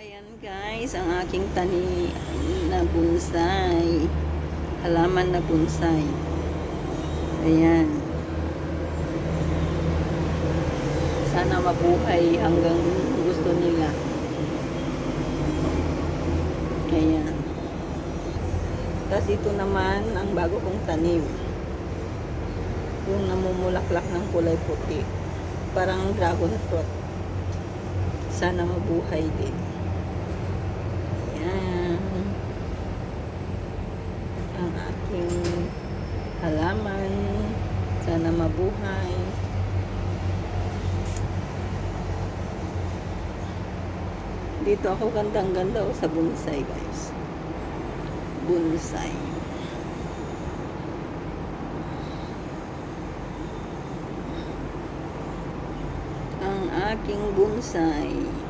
Ayan guys, ang aking tani na bonsai. Halaman na bonsai. Ayan. Sana mabuhay hanggang gusto nila. Ayan. Tapos ito naman ang bago kong tanim. Yung namumulaklak ng kulay puti. Parang dragon fruit. Sana mabuhay din. Ayan. Ang aking halaman. Sana mabuhay. Dito ako gandang-ganda oh, sa bonsai guys. Bonsai. Ang aking bonsai.